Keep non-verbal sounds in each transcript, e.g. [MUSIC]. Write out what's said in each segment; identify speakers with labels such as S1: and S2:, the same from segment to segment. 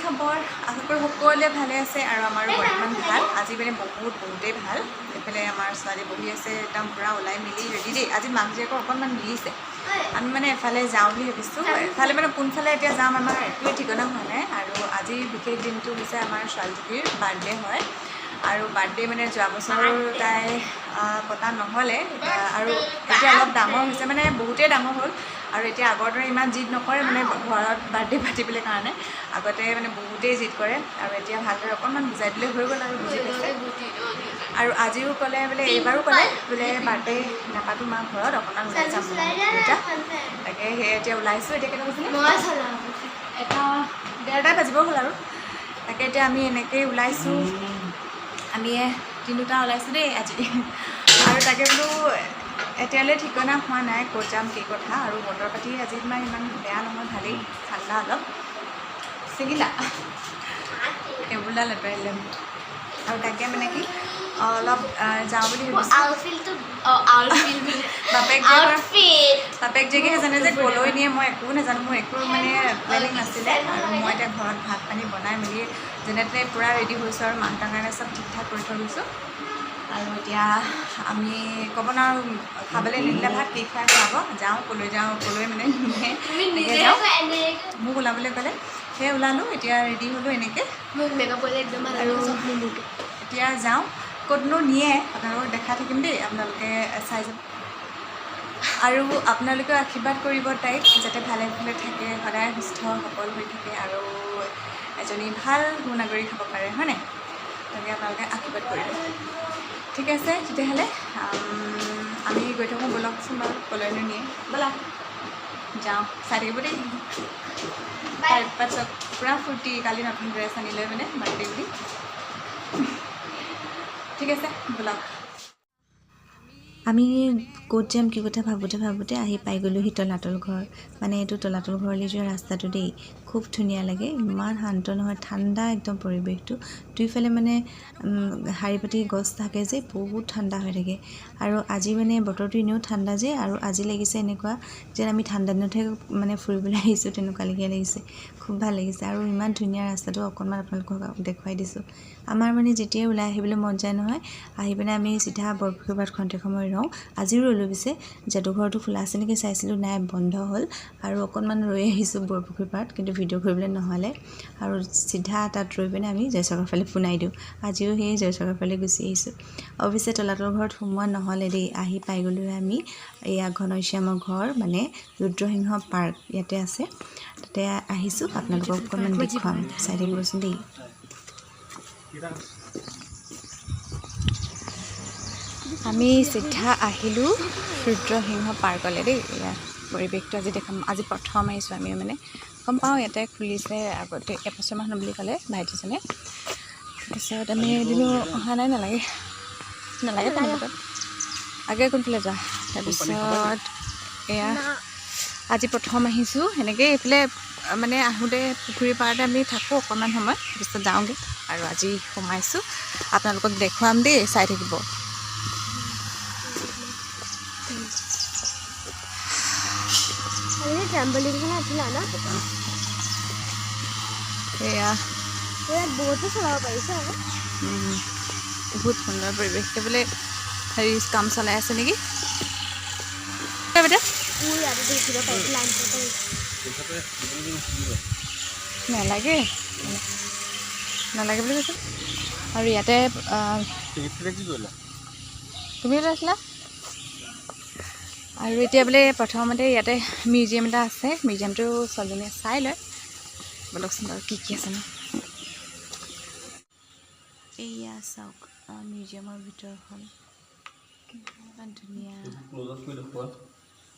S1: খবৰ। আশা কৰোঁ সকলোৱে ভালে আছে আৰু আমাৰো বৰ্তমান ভালো। আজি মানে বহুত, বহুতেই ভালো। এইফালে আমাৰ ছোৱালী বহি আছে, একদম পূৰা ওলাই মেলি ৰেডি দেই। আজি মাক জীয়েকৰ অকণমান মিলিছে। আমি মানে এফালে যাওঁ বুলি ভাবিছোঁ। এফালে মানে কোনফালে এতিয়া যাম আমাৰ একোৱে ঠিকনা হোৱা নাই। আৰু আজিৰ বিশেষ দিনটো হৈছে আমাৰ ছোৱালীজনীৰ বাৰ্থডে হয়। আৰু বাৰ্থডে মানে যোৱা বছৰ তাই পতা নহ'লে। আৰু এতিয়া অলপ ডাঙৰ হৈছে। মানে বহুতেই ডাঙৰ হ'ল। আৰু এতিয়া আগৰ দৰে ইমান জিদ নকৰে মানে ঘৰত বাৰ্থডে পাতিবলৈ কাৰণে। আগতে মানে বহুতেই জিদ কৰে আৰু এতিয়া ভালদৰে অকণমান বুজাই দিলে হৈ গ'ল আৰু বুজি পাইছে। আৰু আজিও ক'লে বোলে এইবাৰো ক'লে বোলে বাৰ্থডে নাপাতো মাৰ ঘৰত অকণমান ওলাই যাম তাকে সেই এতিয়া ওলাইছোঁ। এতিয়া কেনেকৈ কৈছিলে এটা ডেৰটা বাজিব হ'ল আৰু। তাকে এতিয়া আমি এনেকৈয়ে ওলাইছোঁ। আমি তিনিওটা ওলাইছোঁ দেই আজি। আৰু তাকে বোলো এতিয়ালৈ ঠিকনা হোৱা নাই ক'ত যাম কি কথা আৰু বতৰ পাতি আজি ইমান ইমান বেয়া নহয় ভালেই ঠাণ্ডা অলপ। ছিগিলা? টেবুলডাল লেতেৰাইলে আৰু তাকে মানে কি অলপ যাওঁ বুলি বাপেক জীয়েকেহে জানে যে ক'লৈ নিয়ে মই একো নাজানো মোৰ একো মানে প্লেনিং নাছিলে। আৰু মই এতিয়া ঘৰত ভাত পানী বনাই মেলি যেনে তেনে পূৰা ৰেডি হৈছোঁ আৰু মাহঁতৰ কাৰণে চব ঠিক ঠাক কৰি থৈ গৈছোঁ। আৰু এতিয়া আমি ক'ব নোৱাৰোঁ খাবলৈ নিদিলে ভাত কি খুৱাই খুৱাব যাওঁ ক'লৈ যাওঁ ক'লৈ মানে নিয়ে এনেকৈ যাওঁ। মোক ওলাবলৈ ক'লে সেই ওলালোঁ এতিয়া ৰেডি হ'লোঁ এনেকৈ। আৰু এতিয়া যাওঁ ক'তনো নিয়ে আপোনালোকক দেখাই থাকিম দেই আপোনালোকে চাই যাব। আৰু আপোনালোকেও আশীৰ্বাদ কৰিব তাইক যাতে ভালে ভালে থাকে সদায় সুস্থ সবল হৈ থাকে আৰু এজনী ভাল সুনাগৰিক হ'ব পাৰে হয়নে? তাকে আপোনালোকে আশীৰ্বাদ কৰিব ঠিক আছে, তেতিয়াহ'লে, আমি গৈ থাকোঁ ব'লকচোন বাৰু ক'লৈনো নিয়ে। ব'লা। যাওঁ, চাই থাকিব দেই। তাৰপাছত পূৰা ফূৰ্তি কালি নতুন ড্ৰেছ আনি লৈ মানে বাৰ্থডে বুলি। ঠিক আছে ব'লক
S2: আমি ক'ত যাম, কি কথা ভাবোঁতে ভাবোঁতে আহি পাই গ'লোহি তলাতল ঘৰ। মানে এইটো তলাতল ঘৰলৈ যোৱা ৰাস্তাটো দেই। খুব ধুনীয়া লাগে। ইমান শান্ত নহয়, ঠাণ্ডা একদম পৰিৱেশটো। দুইফালে মানে শাৰী পাতি গছ থাকে যে, বহুত ঠাণ্ডা হৈ থাকে। আৰু আজি মানে বতৰটো এনেও ঠাণ্ডা যে, আৰু আজি লাগিছে এনেকুৱা যেন আমি ঠাণ্ডা দিনতহে মানে ফুৰিবলৈ আহিছোঁ, তেনেকুৱা লেখীয়া লাগিছে। খুব ভালো লাগিছে। আৰু ইমান ধুনীয়া ৰাস্তাটো অকণমান আপোনালোকক দেখুৱাই দিছোঁ। আমাৰ মানে যেতিয়াই ওলাই আহিবলৈ মন যায় নহয়, আহি পিনে আমি চিধা বৰপুখুৰীপাত খন্তেক সময় ৰওঁ। আজিও ৰ'লোঁ পিছে, যাদুঘৰটো খোলা আছে নেকি চাইছিলোঁ, নাই, বন্ধ হ'ল। আৰু অকণমান ৰৈ আহিছোঁ বৰপুখুৰী পাৰত, কিন্তু ভিডিঅ' কৰিবলৈ নহ'লে। আৰু চিধা তাত ৰৈ পিনে আমি জয়সাগৰ ফালে পোনাই দিওঁ। আজিও সেই জয়সাগৰ ফালে গুচি আহিছোঁ। অৱশ্যে তলাতল ঘৰত সোমোৱা নহ'লে দেই, আহি পাই গ'লোঁ আমি এয়া ঘনশ্যামৰ ঘৰ মানে ৰুদ্ৰসিংহ পাৰ্ক ইয়াতে আছে। তাতে আহিছোঁ, আপোনালোকক অকণমান দেখুৱাম। চাই থাকিবচোন দেই। আমি চিধা আহিলোঁ ৰুদ্ৰসিংহ পাৰ্কলৈ দেই। পৰিৱেশটো আজি দেখাম। আজি প্ৰথম আহিছোঁ আমি মানে। গম পাওঁ ইয়াতে খুলিছে আগতে এবছৰমান বুলি ক'লে ভাইটিজনে। তাৰপিছত আমি এদিনো অহা নাই নালাগে। নালাগে আগে কোনফালে যোৱা? তাৰপিছত এয়া আজি প্ৰথম আহিছোঁ। সেনেকৈ এইফালে মানে আহোঁতে পুখুৰী পাৰতে আমি থাকোঁ অকণমান সময়। তাৰপিছত যাওঁগৈ আৰু আজি সোমাইছোঁ। আপোনালোকক দেখুৱাম দেই চাই থাকিব।
S3: ট্ৰেম্পলিনখন আছিলে ন
S2: এয়া
S3: ইয়াত বহুতো চলাব পাৰিছে আকৌ
S2: উম, বহুত সুন্দৰ পৰিৱেশ এতিয়া বোলে হেৰি কাম চলাই আছে নেকি এই বাইদেউ
S3: মোৰ ইয়াতে দেখিব পাৰিছে লাইন
S2: নালাগে নালাগে বুলি কৈছে আৰু ইয়াতে আহ, তুমি ওলাইছিলা আৰু এতিয়া বোলে প্ৰথমতে ইয়াতে মিউজিয়াম এটা আছে মিউজিয়ামটো ছোৱালীজনীয়ে চাই লয়। বলকচোন বাৰু কি কি আছে ন? এয়া চাওক মিউজিয়ামৰ ভিতৰখন। কিমান ধুনীয়া।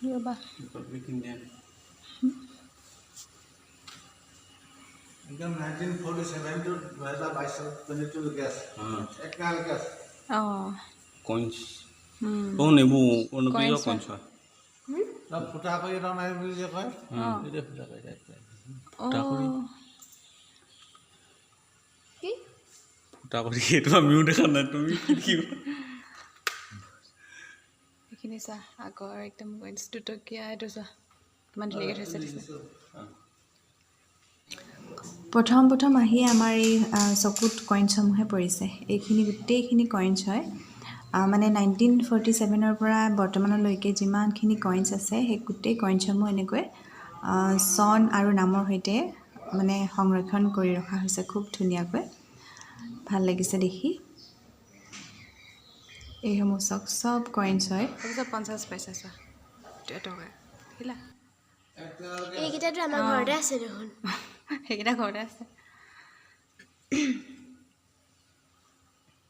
S2: ৰ'বা।
S4: একদম নাইনটিন ফৰ্টি ছেভেন টু দুহেজাৰ বাইছত টুৱেণ্টি আছে। একেলগে আছে।
S2: অঁ।
S5: কইন্স কোন। কইন্স হয়?
S4: ফুটা কৰি এটা নাই বুলি যে কয় সেইটোৱে ফুটা কৰি
S5: ফুটা কৰি। এইটো আমিও দেখা নাই তুমি কি
S2: সেইখিনি চা আগৰ একদম দুটকীয়া এইটো চা কিমান ধুনীয়াকৈ থৈছে প্ৰথম প্ৰথম আহি আমাৰ এই চকুত কইনছসমূহে পৰিছে। এইখিনি গোটেইখিনি কইনছ হয়। মানে নাইনটিন ফৰ্টি ছেভেনৰ পৰা বৰ্তমানলৈকে যিমানখিনি কইনছ আছে সেই গোটেই কইনছসমূহ এনেকৈ আ, চন আৰু নামৰ সৈতে মানে সংৰক্ষণ কৰি ৰখা হৈছে খুব ধুনীয়াকৈ। ভাল লাগিছে দেখি। এইসমূহ চব চব কইনছ হয়।
S1: তাৰপিছত পঞ্চাছ পইচা চোৱা। দেখিলা?
S3: এইকেইটাতো আমাৰ ঘৰতে আছে দেখোন। [LAUGHS]
S1: সেইকেইটা ঘৰতে আছে।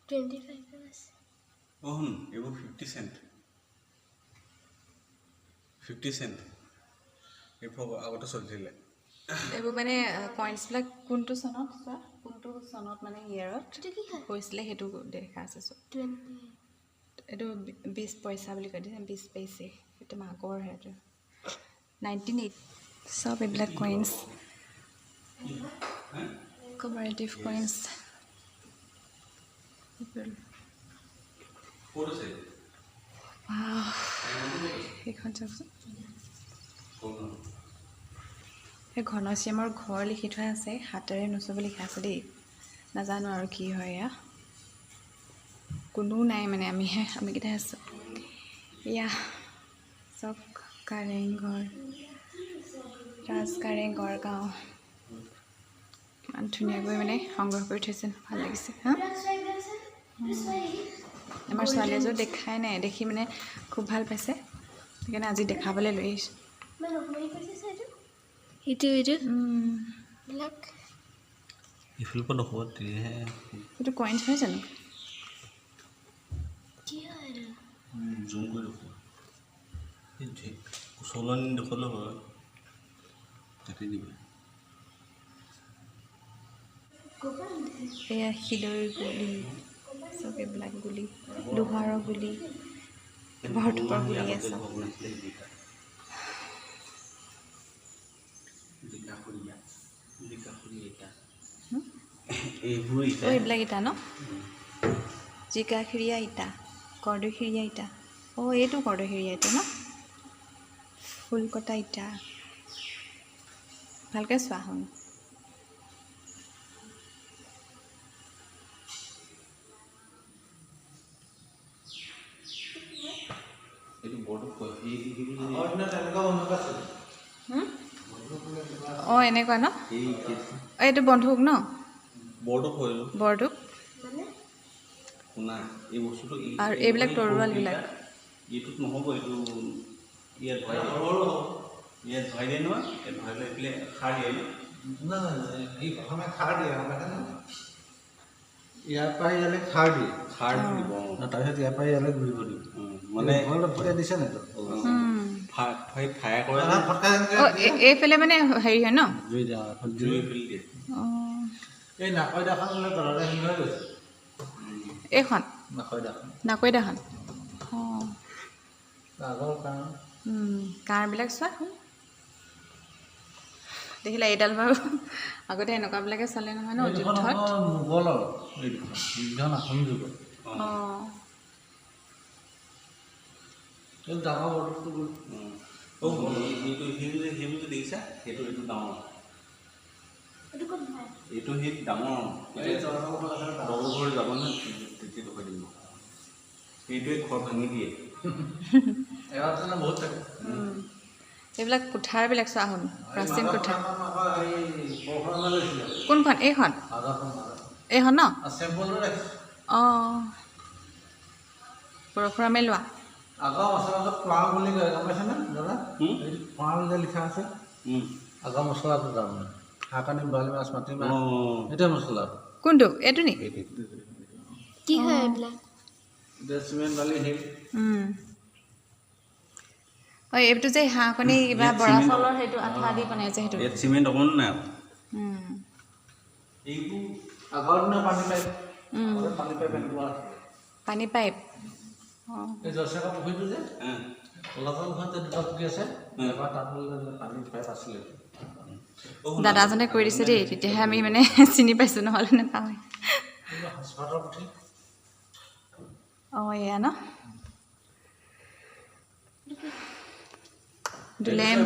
S3: টুৱেণ্টি ফাইভৰ
S5: অঁ শুন এইবোৰ ফিফটি চেণ্ট ফিফটি চেণ্ট এইবোৰ আগতে চলিছিলে
S1: এইবোৰ মানে কইনছবিলাক কোনটো চনত চোৱা? কোনটো চনত মানে ইয়েৰত
S3: এইটো কি
S1: হৈছিলে সেইটো দেখা আছে
S3: টুৱেণ্টি
S1: এইটো বিছ পইচা বুলি কয় দিছে বিছ পইচে। সেইটো মাকৰ সেইটো নাইনটিন এইট চব এইবিলাক কইনছ কপাৰেটিভ কইনছ
S5: ক'ত আছে
S1: সেইখন চাওকচোন
S5: ক'ত
S1: সেই ঘনশ্যামৰ ঘৰ লিখি থোৱা আছে হাতেৰে নচুব লিখা আছে দেই। নাজানো আৰু কি হয় এয়া। কোনো নাই মানে আমিহে আমিকেইটাই আছোঁ। এয়া চব কাৰেংঘৰ ৰাজ কাৰেংঘৰ গাঁও। ইমান ধুনীয়াকৈ মানে সংগ্ৰহ কৰি থৈছে ভাল লাগিছে হা? আমাৰ ছোৱালী এযোৰ দেখাই নাই দেখি মানে খুব ভাল পাইছে। সেইকাৰণে আজি দেখাবলৈ লৈ আহিছোঁ।
S3: ইটো ইটো।
S1: উম,
S3: বিলাক
S5: ইফালৰ পৰা নক'ব তেতিয়াহে
S1: এইটো হয় জানো?
S3: এইটো
S5: দেখুৱালেও হয় কাটি দিবা।
S1: এয়া শিলৰ গুলি চব এইবিলাক গুলি লোহাৰৰ গুলি ভৰথুপৰ গুলি আছে। এইবিলাক ইটা ন? জিকাখিৰীয়া ইটা কৰ্দৈখিৰীয়া ইটা। অ' এইটো কৰ্দৈখিৰীয়া ইটা ন? ফুল কটা ইটা। ভালকৈ চোৱা শুন। অঁ এনেকুৱা ন এইটো বন্ধুক ন বৰটোক আৰু এইবিলাক তৰোৱালবিলাক?
S5: এইটোত নহ'ব এইটো ইয়াত ভৰাই দিয়ে
S4: সৰু হ'ব
S5: ইয়াত ভৰাই দিয়ে নহয় ইয়াত ভৰাই লৈ পেলাই সাৰ দিয়ে ন
S4: নাই নাই সি প্ৰথমে খাৰ দিয়ে গম পাইছেনে ইয়াৰ পৰা ইয়ালৈ খাৰ দিয়ে
S5: সাৰ দিব
S4: তাৰপিছত ইয়াৰ পৰা ইয়ালৈ ঘূৰিব দিব
S5: অঁ, মানে
S1: এইফালে হেৰি হয় ন? এইখন?
S4: নাকৈদাখন
S1: চোৱা দেখিলা এইডাল বাৰু? আগতে এনেকুৱাবিলাকে চলে নহয় ন যুদ্ধত?
S4: মোগলৰ
S1: অঁ।
S4: ডাঙৰ বৰটোতো গ'ল
S5: অঁ। অ' এই- এইটো সেইবোৰ যে দেখিছা সেইটো এইটো ডাঙৰ
S3: এইটো
S5: এইটো সেই ডাঙৰ
S4: ঘৰ ডাঙৰ।
S5: যাব নহয় তেতিয়া দেখুৱাই দিব সেইটোৱে ঘৰ ভাঙি দিয়ে
S4: বহুত থাকে।
S1: এইবিলাক কুঠাৰবিলাক চোৱা শুন প্ৰাচীন কুঠাৰ
S4: লৈছিলে
S1: কোনখন এইখন এইখন ন অঁ পৰশুৰামে লোৱা
S4: আগৰ মছলা আগত কোৱাল বুলি কয় গম পাইছেনে দাদা? কোৱাল যে লিখা আছে। আগৰ মছলাটো তাৰমানে। শাকানি বৰালি মাছ মাটি মাছ সেইটোৱে মছলাটো
S1: কোনটো? এইটো নি?
S3: কি হয় এইবিলাক?
S4: এতিয়া চিমেণ্ট বালি সেই
S1: উম। অঁ এইটো যে হাঁহ কণী কিবা
S5: ইয়াত
S1: বৰা
S5: চিমেণ্ট-
S1: চাউলৰ সেইটো আঠা দি বনাইছে সেইটো।
S5: ইয়াত চিমেণ্ট অকণ নাই
S1: উম।
S5: এইবোৰ
S4: আগৰ দিনৰ পানী পাইপ। পানী
S1: পানী
S4: এই জয়সাগৰ পুখুৰীটো যে। তলাতল ঘৰত দুটা পুখুৰী আছে এবাৰ তাত বোলে পানী পাইপ আছিলে।
S1: দাদাজনে কৈ দিছে দেই তেতিয়াহে আমি মানে [LAUGHS] চিনি পাইছোঁ নহ'লে নাপাওঁ অঁ এয়া ন?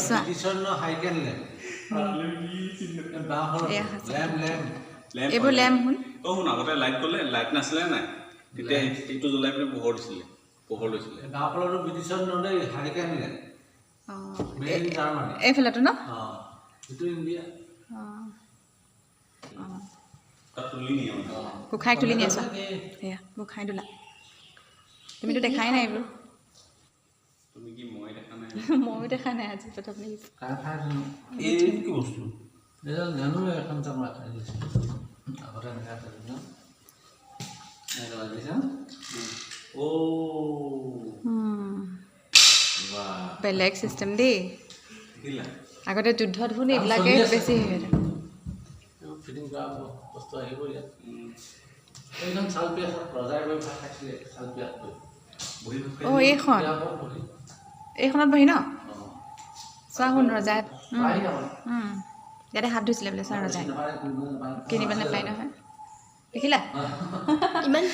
S1: চোৱা। এইবোৰ। লেম্প শুন।
S5: অ শুন আগতে লাইট গ'লে লাইট নাছিলে নাই? তেতিয়া এইটো জ্বলাই পিনে পোহৰ দিছিলে। পোহৰ লৈছিলে।
S4: বাঁহৰটো ব্ৰিটিছৰ দিনতে হাৰিকে আনিলে
S1: অঁ
S4: মেইন জাৰ্মানী।
S1: এইফালেতো ন?
S4: অঁ ইণ্ডিয়া।
S5: তুলি নিয়ে
S1: সেয়া গোঁসাই তোলা তুমিতো দেখাই নাই এইবোৰ?
S5: তুমি কি মই দেখা নাই? [LAUGHS]
S1: ময়ো দেখা নাই আজি প্ৰথম
S5: বস্তু?
S4: জানো এখন আগতে এনেকৈ
S5: অ'
S1: Hmm. বেলেগ চিষ্টেম দেই। আগতে যুদ্ধত শুনি এইবিলাকে বেছি
S4: এইখন।
S1: অঁ এইখনত বহি ন? চোৱা শুন ৰজাই। ইয়াতে হাত ধুইছিলে বোলে চোৱা ৰজাই।
S4: কিনিব নাপায়।
S1: নহয়। দেখিলা?
S3: ইমান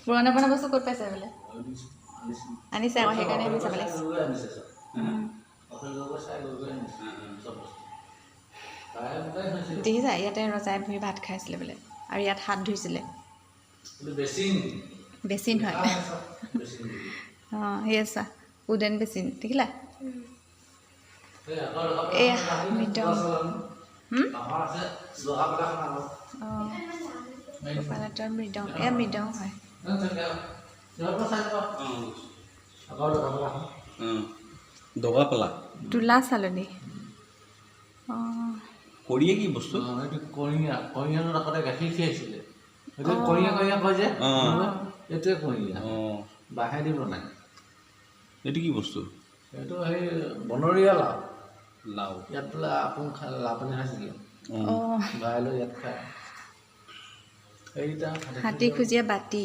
S1: পুৰণা পুৰণা বস্তু ক'ত পাইছে বোলে আনিছে আকৌ সেইকাৰণে
S4: আনিছে চব। অকল লৈ গৈ চাই লৈ গৈ আনিছে চব বস্তু। প্ৰায় মোটাই হৈছে।
S1: দেখিছা ইয়াতে ৰজাই বহি ভাত খাইছিলে বোলে আৰু ইয়াত হাত ধুইছিলে
S4: বেচিন
S1: হয়। অঁ সেই চোৱা উডেন বেচিন দেখিলা
S4: এই আগত।
S1: অঁ মৃদং এয়া মৃদং হয়
S5: দগা পালা?
S1: তোলা চালনী। অঁ।
S5: কৰিয়ে কি বস্তু?
S4: এইটো কইঙা কইঙানত আগতে গাখীৰ খীৰাইছিলে এইটো কইঙা কইঙা কয় যে।
S5: অঁ।
S4: এইটোৱে কইঙা
S5: অঁ।
S4: বাঁহেদি বনায়।
S5: এইটো কি বস্তু?
S4: এইটো সেই বনৰীয়া লাও।
S5: লাও।
S4: ইয়াত বোলে আপোন খাই লাপানী খাইছিলে ভৰাই লৈ ইয়াত খায়।
S1: হাতী খুজীয়া বাতি।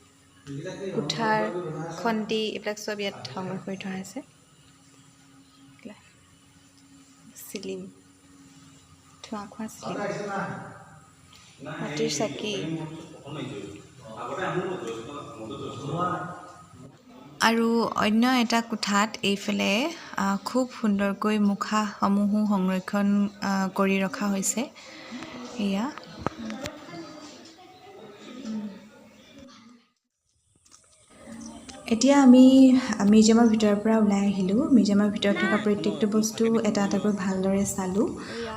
S4: কুঠাৰ
S1: খন্তি এইবিলাক চব ইয়াত সংগ্ৰহ কৰি থোৱা এইবিলাক। চিলিম। ধোঁৱা খোৱা চিলিম। মাটিৰ চাকি। আৰু অন্য এটা কোঠাত এইফালে খুব সুন্দৰকৈ মুখাসমূহো সংৰক্ষণ কৰি ৰখা হৈছে। এয়া। এতিয়া আমি মিউজিয়ামৰ ভিতৰৰ পৰা ওলাই আহিলোঁ। মিউজিয়ামৰ ভিতৰত থকা প্ৰত্যেকটো বস্তু এটা এটাকৈ ভালদৰে চালোঁ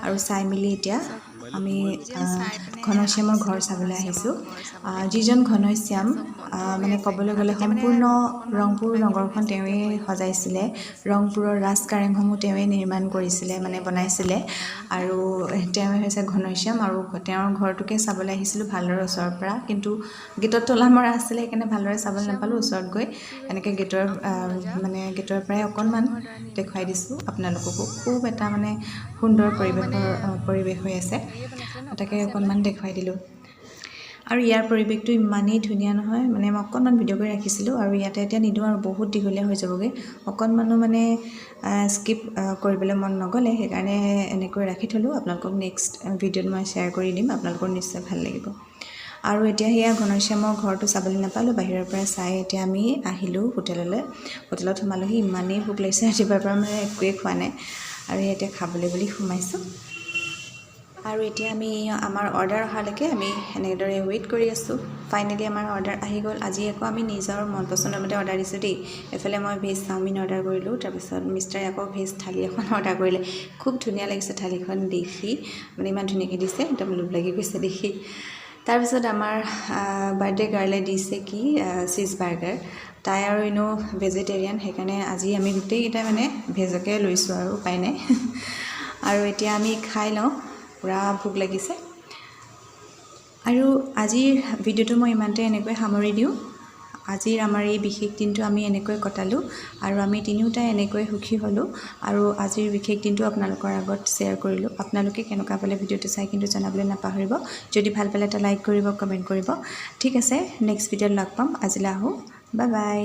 S1: আৰু চাই মেলি এতিয়া আমি ঘনশ্যামৰ ঘৰ চাবলৈ আহিছোঁ। আহ, যিজন ঘনশ্যাম মানে ক'বলৈ গ'লে সম্পূৰ্ণ ৰংপুৰ নগৰখন তেওঁৱে সজাইছিলে। ৰংপুৰৰ ৰাজ কাৰেংসমূহ তেওঁৱে নিৰ্মাণ কৰিছিলে মানে বনাইছিলে। আৰু তেওঁৱে হৈছে ঘনশ্যাম আৰু তেওঁৰ ঘৰটোকে চাবলৈ আহিছিলোঁ ভালদৰে ওচৰৰ পৰা। কিন্তু গেটত তলা মৰা আছিলে সেইকাৰণে ভালদৰে চাবলৈ নাপালোঁ ওচৰত গৈ। এনেকৈ গেটৰ মানে গেটৰ পৰাই অকণমান দেখুৱাই দিছোঁ। আপোনালোককো খুব এটা মানে সুন্দৰ পৰিৱেশৰ পৰিৱেশ হৈ আছে। তাকে অকণমান দেখুৱাই দিলোঁ। আৰু ইয়াৰ পৰিৱেশটো ইমানেই ধুনীয়া নহয় মানে মই অকণমান ভিডিঅ' কৰি ৰাখিছিলোঁ আৰু ইয়াতে এতিয়া নিদিওঁ আৰু বহুত দীঘলীয়া হৈ যাবগৈ। অকণমানো মানে স্কিপ কৰিবলৈ মন নগ'লে সেইকাৰণে এনেকৈ ৰাখি থ'লোঁ। আপোনালোকক নেক্সট ভিডিঅ'ত মই শ্বেয়াৰ কৰি দিম আপোনালোকৰ নিশ্চয় ভাল লাগিব। আৰু এতিয়া সেয়া ঘনশ্যামৰ ঘৰটো চাবলৈ নাপালোঁ বাহিৰৰ পৰা চাই এতিয়া আমি আহিলোঁ হোটেললৈ। হোটেলত সোমালোহি ইমানেই ভোক লাগিছে ৰাতিপুৱাৰ পৰা মানে একোৱেই খোৱা নাই। আৰু এতিয়া খাবলৈ বুলি সোমাইছোঁ। আৰু এতিয়া আমি আমাৰ অৰ্ডাৰ অহালৈকে আমি এনেদৰে ৱেইট কৰি আছোঁ। ফাইনেলি আমাৰ অৰ্ডাৰ আহি গ'ল। আজি আকৌ আমি নিজৰ মন পচন্দৰ মতে অৰ্ডাৰ দিছোঁ দেই। এফালে মই ভেজ চাওমিন অৰ্ডাৰ কৰিলোঁ তাৰপিছত মিষ্টাৰে আকৌ ভেজ থালি এখন [LAUGHS] অৰ্ডাৰ কৰিলে। খুব ধুনীয়া লাগিছে থালিখন দেখি। মানে ইমান ধুনীয়াকৈ দিছে একদম লোভ লাগি গৈছে দেখি। তাৰপিছত আমাৰ বাৰ্থডে গাৰ্লে দিছে কি চিজ বাৰ্গাৰ তাই আৰু এনেও ভেজিটেৰিয়ান সেইকাৰণে আজি আমি গোটেইকেইটাই মানে ভেজকে লৈছোঁ আৰু উপায় নাই। [LAUGHS] আৰু এতিয়া আমি খাই লওঁ। পূৰা ভোক লাগিছে। আৰু আজিৰ ভিডিঅ'টো মই ইমানতে এনেকৈ সামৰি দিওঁ। আজিৰ আমাৰ এই বিশেষ দিনটো আমি এনেকৈ কটালোঁ আৰু আমি তিনিওটাই এনেকৈ সুখী হ'লোঁ আৰু আজিৰ বিশেষ দিনটো আপোনালোকৰ আগত শ্বেয়াৰ কৰিলোঁ। আপোনালোকে কেনেকুৱা পালে ভিডিঅ'টো চাই কিন্তু জনাবলৈ নাপাহৰিব। যদি ভালো পালে এটা লাইক কৰিব, কমেণ্ট কৰিব। ঠিক আছে, নেক্সট ভিডিঅ'ত লগ পাম। আজিলৈ আহোঁ। Bye bye.